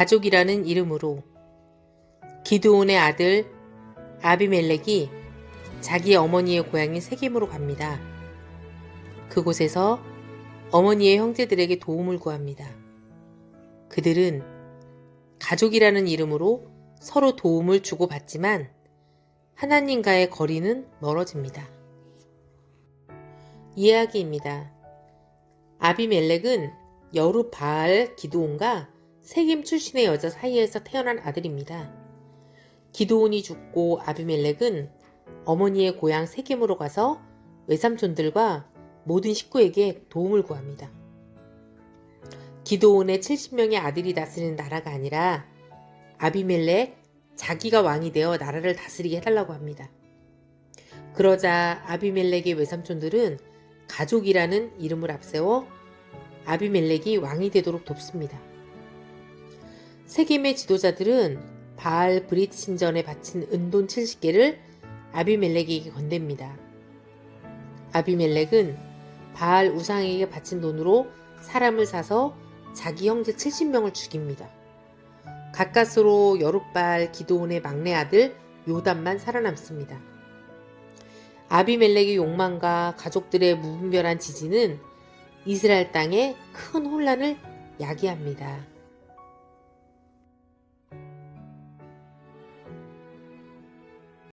가족이라는 이름으로 기드온의 아들 아비멜렉이 자기 어머니의 고향인 세겜으로 갑니다. 그곳에서 어머니의 형제들에게 도움을 구합니다. 그들은 가족이라는 이름으로 서로 도움을 주고받지만 하나님과의 거리는 멀어집니다. 이야기입니다. 아비멜렉은 여루 바알 기드온과 세겜 출신의 여자 사이에서 태어난 아들입니다. 기드온이 죽고 아비멜렉은 어머니의 고향 세겜으로 가서 외삼촌들과 모든 식구에게 도움을 구합니다. 기드온의 70명의 아들이 다스리는 나라가 아니라 아비멜렉 자기가 왕이 되어 나라를 다스리게 해달라고 합니다. 그러자 아비멜렉의 외삼촌들은 가족이라는 이름을 앞세워 아비멜렉이 왕이 되도록 돕습니다. 세겜의 지도자들은 바알 브릿 신전에 바친 은돈 70개를 아비멜렉에게 건넵니다. 아비멜렉은 바알 우상에게 바친 돈으로 사람을 사서 자기 형제 70명을 죽입니다. 가까스로 여룻발 기도온의 막내 아들 요담만 살아남습니다. 아비멜렉의 욕망과 가족들의 무분별한 지지는 이스라엘 땅에 큰 혼란을 야기합니다.